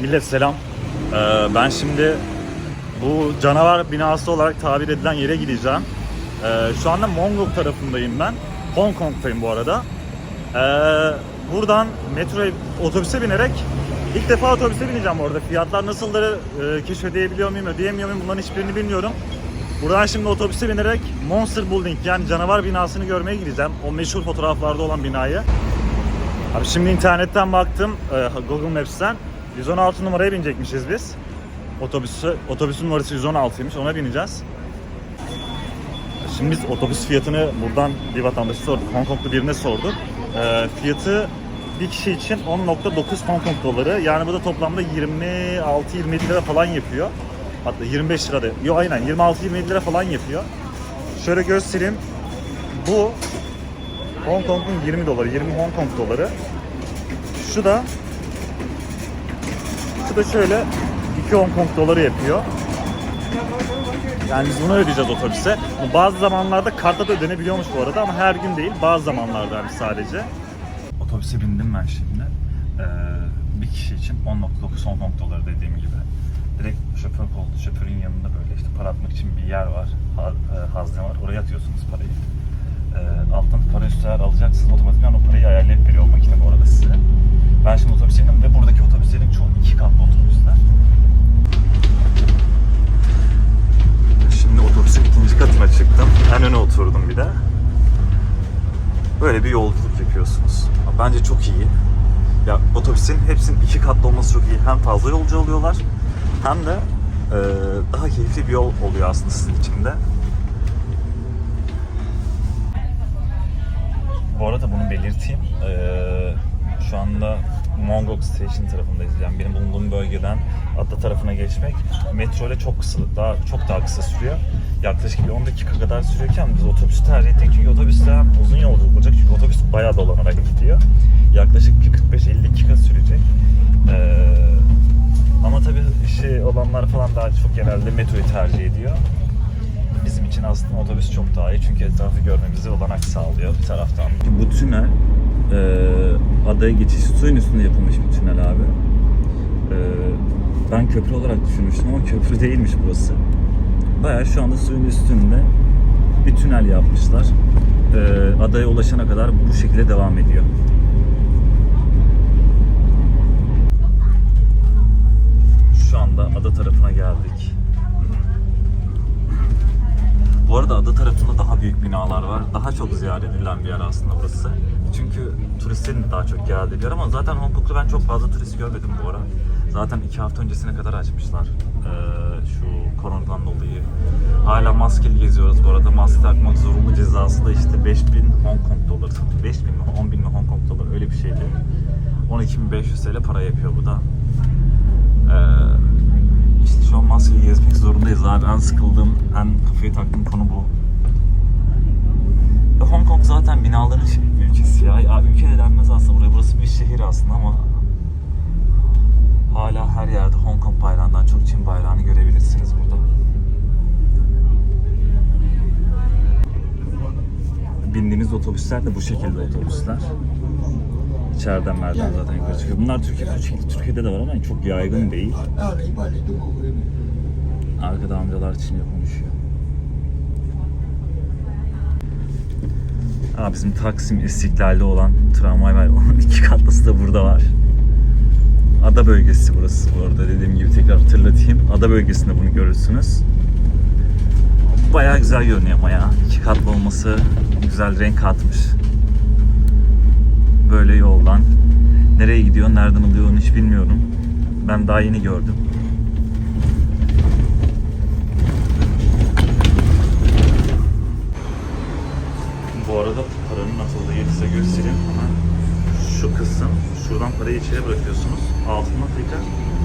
Millet selam. Ee, ben şimdi bu canavar binası olarak tabir edilen yere gideceğim. Ee, şu anda Mongol tarafındayım ben. Hong Kong'tayım bu arada. Ee, buradan metro otobüse binerek ilk defa otobüse bineceğim bu arada. Fiyatlar nasıldır e, keşfedebiliyor muyum, ödeyemiyor muyum bunların hiçbirini bilmiyorum. Buradan şimdi otobüse binerek Monster Building yani canavar binasını görmeye gideceğim. O meşhur fotoğraflarda olan binayı. Abi şimdi internetten baktım e, Google Maps'ten 116 numaraya binecekmişiz biz. Otobüsü, otobüsün numarası 116'ymış ona bineceğiz. Şimdi biz otobüs fiyatını buradan bir vatandaşı sorduk. Hong Konglu birine sorduk. E, fiyatı bir kişi için 10.9 Hong Kong doları. Yani bu da toplamda 26-27 lira falan yapıyor. Hatta 25 lira da. Yok aynen 26-27 lira falan yapıyor. Şöyle göstereyim. Bu Hong Kong'un 20 doları, 20 Hong Kong doları. Şu da şu da şöyle 2 Hong Kong doları yapıyor. Yani biz bunu ödeyeceğiz otobüse. Bazı zamanlarda kartla da ödenebiliyormuş bu arada ama her gün değil. Bazı zamanlarda yani sadece. Otobüse bindim ben şimdi. Ee, bir kişi için 10.9 Hong Kong doları dediğim gibi. Direkt şoför koltuğu, şoförün yanında böyle işte para atmak için bir yer var. E, hazne var. Oraya atıyorsunuz parayı e, alttan para üstüler alacaksınız otomatikman o parayı ayarlayıp veriyor o makine bu arada size. Ben şimdi otobüse indim ve buradaki otobüslerin çoğu iki katlı otobüsler. Şimdi otobüsün ikinci katına çıktım. En öne oturdum bir de. Böyle bir yolculuk yapıyorsunuz. Bence çok iyi. Ya otobüsün hepsinin iki katlı olması çok iyi. Hem fazla yolcu alıyorlar hem de e, daha keyifli bir yol oluyor aslında sizin için de. Bu arada bunu belirteyim. Ee, şu anda Mongok Station tarafındayız. Yani benim bulunduğum bölgeden Adda tarafına geçmek metro ile çok kısa, daha çok daha kısa sürüyor. Yaklaşık bir 10 dakika kadar sürüyorken biz otobüsü tercih ettik çünkü otobüste uzun yolculuk olacak çünkü otobüs bayağı dolanarak gidiyor. Yaklaşık bir 45-50 dakika sürecek. Ee, ama tabii işi olanlar falan daha çok genelde metroyu tercih ediyor. Bizim için aslında otobüs çok daha iyi çünkü etrafı görmemize olanak sağlıyor bir taraftan. Bu tünel e, adaya geçişi suyun üstünde yapılmış bir tünel abi. E, ben köprü olarak düşünmüştüm ama köprü değilmiş burası. Bayağı şu anda suyun üstünde bir tünel yapmışlar. E, adaya ulaşana kadar bu şekilde devam ediyor. Şu anda ada tarafına geldik. Bu arada ada tarafında daha büyük binalar var. Daha çok ziyaret edilen bir yer aslında burası. Çünkü turistlerin daha çok geldiği bir yer ama zaten Hong Kong'da ben çok fazla turist görmedim bu ara. Zaten iki hafta öncesine kadar açmışlar ee, şu koronadan dolayı. Hala maskeli geziyoruz bu arada. Maske takmak zorunlu cezası da işte 5000 Hong Kong doları. 5000 mi 10 bin mi Hong Kong doları öyle bir şeydi. 12.500 TL para yapıyor bu da. Ee, işte şu an maskeyi gezmek zorundayız abi. En sıkıldığım, en kafayı taktığım konu bu. Ve Hong Kong zaten binaların şey ülkesi ya. ya. Ülke de denmez aslında buraya. Burası bir şehir aslında ama hala her yerde Hong Kong bayrağından çok Çin bayrağını görebilirsiniz burada. Bindiğimiz otobüsler de bu şekilde otobüsler. İçeriden merdiven zaten yukarı çıkıyor. Bunlar Türkiye'de, Türkiye'de de var ama çok yaygın değil. Arkada amcalar Çince konuşuyor. Aa, bizim Taksim İstiklal'de olan tramvay var. Onun iki katlısı da burada var. Ada bölgesi burası bu arada dediğim gibi tekrar hatırlatayım. Ada bölgesinde bunu görürsünüz. Bayağı güzel görünüyor ama ya. İki katlı olması güzel renk katmış. Böyle yoldan. Nereye gidiyor, nereden alıyor onu hiç bilmiyorum. Ben daha yeni gördüm. Bu arada paranın atıldığı yeri size göstereyim. Hemen şu kısım, şuradan parayı içeri bırakıyorsunuz. Altından tekrar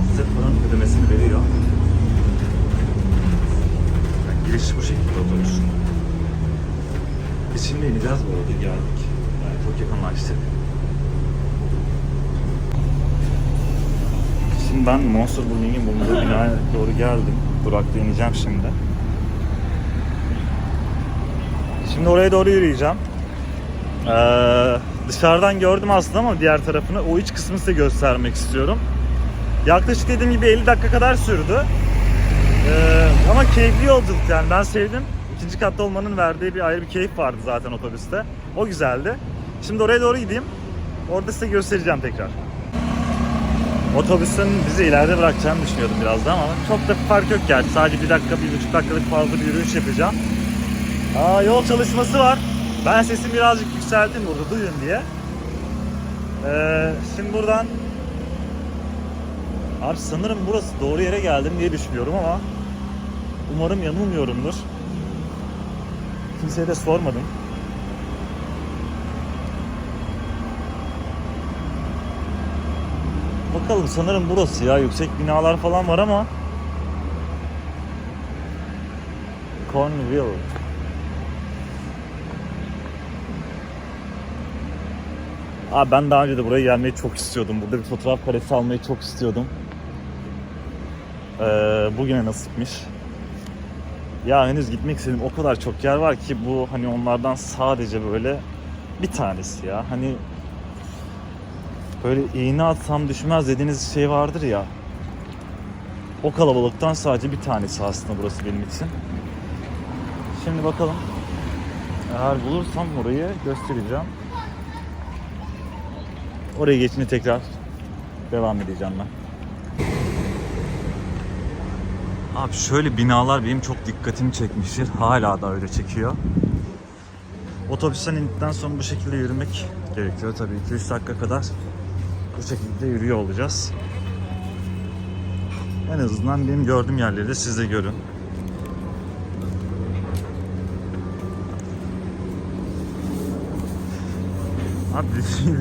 size paranın ödemesini veriyor. Yani giriş bu şekilde otobüsün. Biz şimdi ineceğiz bu arada geldik. Yani çok yakınlaştık. Şimdi ben Monster Building'in bulunduğu binaya doğru geldim. Durakta ineceğim şimdi. Şimdi oraya doğru yürüyeceğim. Ee, dışarıdan gördüm aslında ama diğer tarafını, o iç kısmını size göstermek istiyorum. Yaklaşık dediğim gibi 50 dakika kadar sürdü. Ee, ama keyifli yolculuk yani ben sevdim. İkinci katta olmanın verdiği bir ayrı bir keyif vardı zaten otobüste. O güzeldi. Şimdi oraya doğru gideyim. Orada size göstereceğim tekrar. Otobüsün bizi ileride bırakacağını düşünüyordum birazdan ama çok da bir fark yok gerçi. Sadece bir dakika, bir buçuk dakikalık fazla bir yürüyüş yapacağım. Aa, yol çalışması var. Ben sesimi birazcık yükselttim burada duyun diye. Ee, şimdi buradan Abi sanırım burası doğru yere geldim diye düşünüyorum ama umarım yanılmıyorumdur. Kimseye de sormadım. Bakalım sanırım burası ya. Yüksek binalar falan var ama Cornville. Abi ben daha önce de buraya gelmeyi çok istiyordum. Burada bir fotoğraf karesi almayı çok istiyordum. Ee, bugüne nasipmiş. Ya henüz gitmek istediğim o kadar çok yer var ki bu hani onlardan sadece böyle bir tanesi ya. Hani böyle iğne atsam düşmez dediğiniz şey vardır ya. O kalabalıktan sadece bir tanesi aslında burası benim için. Şimdi bakalım. Eğer bulursam orayı göstereceğim. Oraya geçince tekrar devam edeceğim ben. Abi şöyle binalar benim çok dikkatimi çekmiştir. Hala da öyle çekiyor. Otobüsten indikten sonra bu şekilde yürümek gerekiyor. Tabii 2-3 dakika kadar bu şekilde yürüyor olacağız. En azından benim gördüğüm yerleri de siz de görün. Abi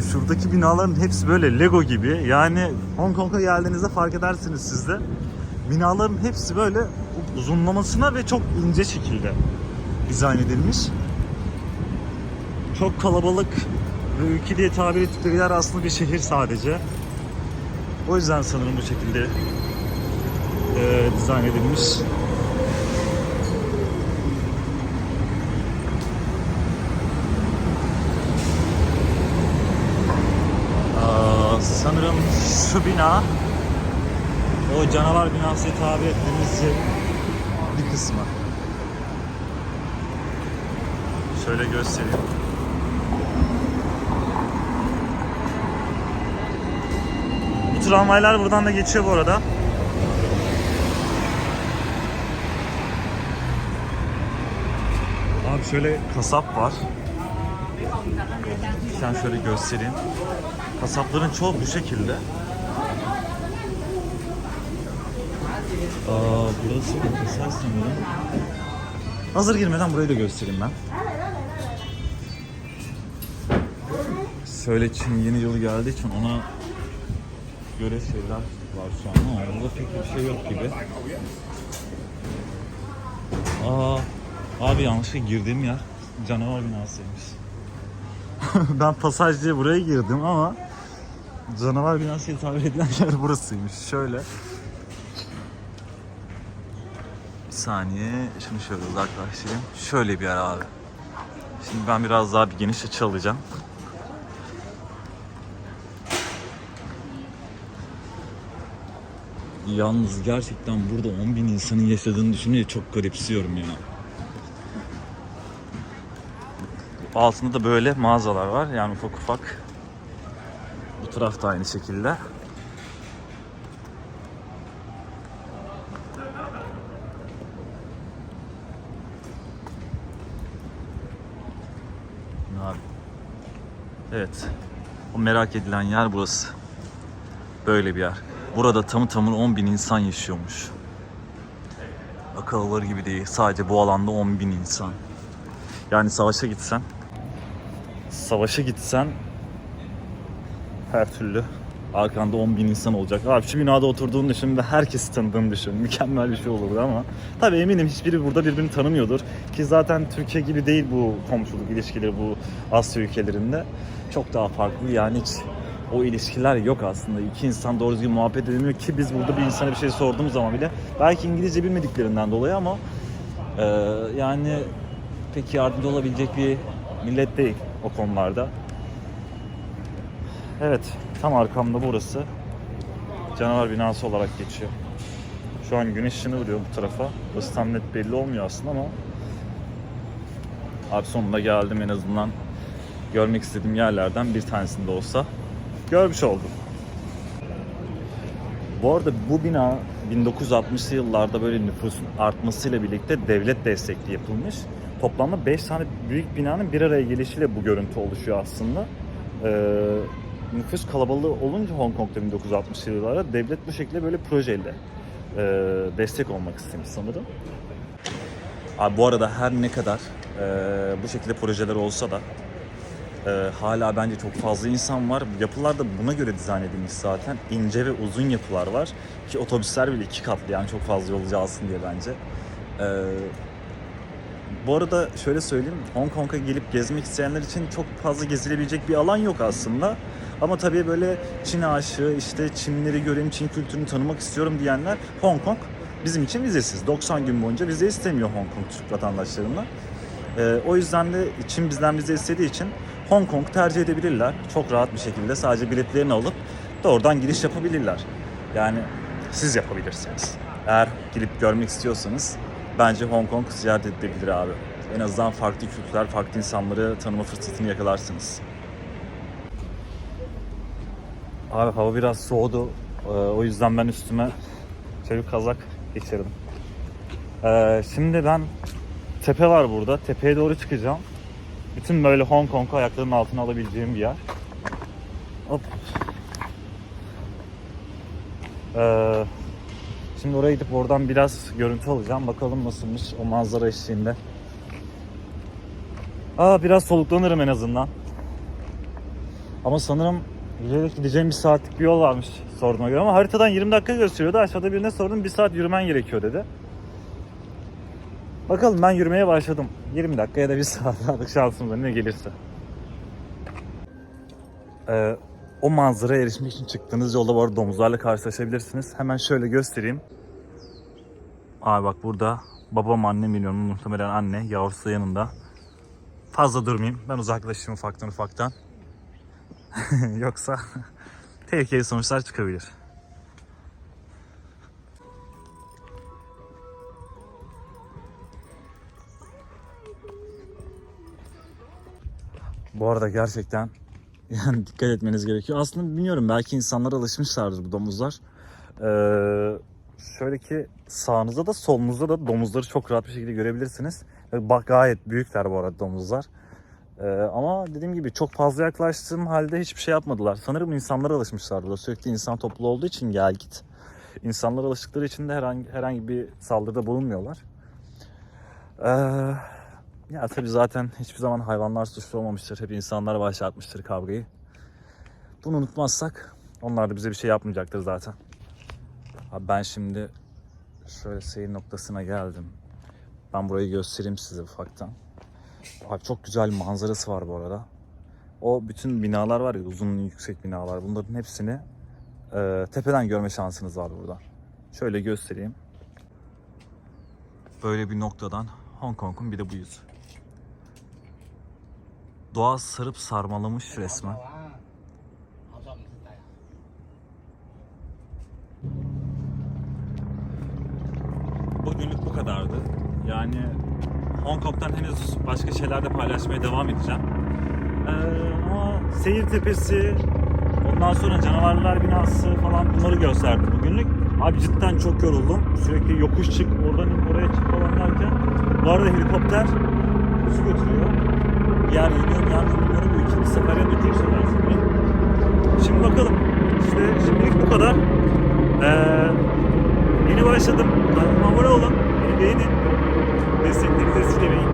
şuradaki binaların hepsi böyle Lego gibi. Yani Hong Kong'a geldiğinizde fark edersiniz siz de. Binaların hepsi böyle uzunlamasına ve çok ince şekilde dizayn edilmiş. Çok kalabalık ve ülke diye tabir ettikleri yer aslında bir şehir sadece. O yüzden sanırım bu şekilde e, dizayn edilmiş. Aa, sanırım şu bina o canavar binası tabir ettiğimiz şey bir kısmı. Şöyle göstereyim. Bu tramvaylar buradan da geçiyor bu arada. Abi şöyle kasap var. Sen şöyle göstereyim. Kasapların çoğu bu şekilde. Aa, burası da kasap sanırım. Hazır girmeden burayı da göstereyim ben. Şöyle Çin yeni yılı geldiği için ona göre şeyler var şu an ama orada pek bir şey yok gibi. Aa, abi yanlışlıkla girdiğim yer canavar binasıymış. ben pasaj diye buraya girdim ama canavar binası diye tabir edilen yer burasıymış. Şöyle. Bir saniye. Şimdi şöyle uzaklaştırayım. Şöyle bir yer abi. Şimdi ben biraz daha bir geniş açı alacağım. Yalnız gerçekten burada 10 bin insanın yaşadığını düşününce çok garipsiyorum ya. Altında da böyle mağazalar var yani ufak ufak. Taraf da aynı şekilde. Evet. O merak edilen yer burası. Böyle bir yer. Burada tamı tamına 10 bin insan yaşıyormuş. Akıl alır gibi değil. Sadece bu alanda 10 bin insan. Yani savaşa gitsen savaşa gitsen her türlü arkanda 10 bin insan olacak. Abi şu binada oturduğunu düşün ve herkesi tanıdığını düşün. Mükemmel bir şey olurdu ama tabii eminim hiçbiri burada birbirini tanımıyordur. Ki zaten Türkiye gibi değil bu komşuluk ilişkileri bu Asya ülkelerinde. Çok daha farklı yani hiç o ilişkiler yok aslında. İki insan doğru düzgün muhabbet edilmiyor ki biz burada bir insana bir şey sorduğumuz zaman bile belki İngilizce bilmediklerinden dolayı ama e, yani pek yardımcı olabilecek bir millet değil o konularda. Evet, tam arkamda burası. canavar binası olarak geçiyor. Şu an güneş ışını vuruyor bu tarafa. Burası net belli olmuyor aslında ama Abi sonunda geldim en azından görmek istediğim yerlerden bir tanesinde olsa görmüş oldum. Bu arada bu bina 1960'lı yıllarda böyle nüfusun artmasıyla birlikte devlet destekli yapılmış. Toplamda 5 tane büyük binanın bir araya gelişiyle bu görüntü oluşuyor aslında. Ee, nüfus kalabalığı olunca Hong Kong'da 1960'lı yıllarda devlet bu şekilde böyle projeyle e, destek olmak istemiş sanırım. Abi bu arada her ne kadar e, bu şekilde projeler olsa da e, hala bence çok fazla insan var. Yapılar da buna göre dizayn edilmiş zaten. İnce ve uzun yapılar var. Ki otobüsler bile iki katlı yani çok fazla yolcu alsın diye bence. E, bu arada şöyle söyleyeyim, Hong Kong'a gelip gezmek isteyenler için çok fazla gezilebilecek bir alan yok aslında. Ama tabii böyle Çin aşığı, işte Çinleri göreyim, Çin kültürünü tanımak istiyorum diyenler Hong Kong bizim için vizesiz. 90 gün boyunca vize istemiyor Hong Kong Türk vatandaşlarından. Ee, o yüzden de Çin bizden vize istediği için Hong Kong tercih edebilirler. Çok rahat bir şekilde sadece biletlerini alıp doğrudan giriş yapabilirler. Yani siz yapabilirsiniz. Eğer gelip görmek istiyorsanız bence Hong Kong ziyaret edilebilir abi. En azından farklı kültürler, farklı insanları tanıma fırsatını yakalarsınız. Abi hava biraz soğudu. Ee, o yüzden ben üstüme bir kazak geçirdim. Ee, şimdi ben tepe var burada. Tepeye doğru çıkacağım. Bütün böyle Hong Kong'u ayaklarımın altına alabileceğim bir yer. Hop. Ee, şimdi oraya gidip oradan biraz görüntü alacağım. Bakalım nasılmış o manzara eşliğinde. Aa biraz soluklanırım en azından. Ama sanırım yürüyerek gideceğim bir saatlik bir yol varmış sorduğuma göre ama haritadan 20 dakika gösteriyordu. Aşağıda birine sordum bir saat yürümen gerekiyor dedi. Bakalım ben yürümeye başladım. 20 dakika ya da bir saat artık şansımıza ne gelirse. Ee, o manzaraya erişmek için çıktığınız yolda bu arada domuzlarla karşılaşabilirsiniz. Hemen şöyle göstereyim. Abi bak burada babam annem biliyorum muhtemelen anne yavrusu da yanında. Fazla durmayayım ben uzaklaşayım ufaktan ufaktan. Yoksa tehlikeli sonuçlar çıkabilir. Bu arada gerçekten yani dikkat etmeniz gerekiyor. Aslında bilmiyorum belki insanlar alışmışlardır bu domuzlar. Ee, şöyle ki sağınızda da solunuzda da domuzları çok rahat bir şekilde görebilirsiniz. Bak gayet büyükler bu arada domuzlar. Ee, ama dediğim gibi çok fazla yaklaştığım halde hiçbir şey yapmadılar. Sanırım insanlar alışmışlar burada. Sürekli insan toplu olduğu için gel git. İnsanlar alıştıkları için de herhangi, herhangi bir saldırıda bulunmuyorlar. Ee, ya tabii zaten hiçbir zaman hayvanlar suçlu olmamıştır. Hep insanlar başlatmıştır kavgayı. Bunu unutmazsak onlar da bize bir şey yapmayacaktır zaten. Abi ben şimdi şöyle seyir noktasına geldim. Ben burayı göstereyim size ufaktan. Abi çok güzel manzarası var bu arada. O bütün binalar var ya uzun yüksek binalar. Bunların hepsini e, tepeden görme şansınız var burada. Şöyle göstereyim. Böyle bir noktadan Hong Kong'un bir de bu yüzü. Doğa sarıp sarmalamış resmen. Şeyler de paylaşmaya devam edeceğim. Ee, ama seyir tepesi, ondan sonra canavarlar binası falan bunları gösterdim bugünlük. Abi cidden çok yoruldum. Sürekli yokuş çık, oradan oraya çık falan derken. Bu arada helikopter su götürüyor. Yer gidiyorum, yer bilmiyorum. Bu ikinci sefer ya da üçüncü sefer sanırım. Şimdi bakalım. İşte şimdilik bu kadar. Ee, Yeni başladım. Kanalıma abone olun. Beni beğenin. Desteklerinizi esirgemeyin.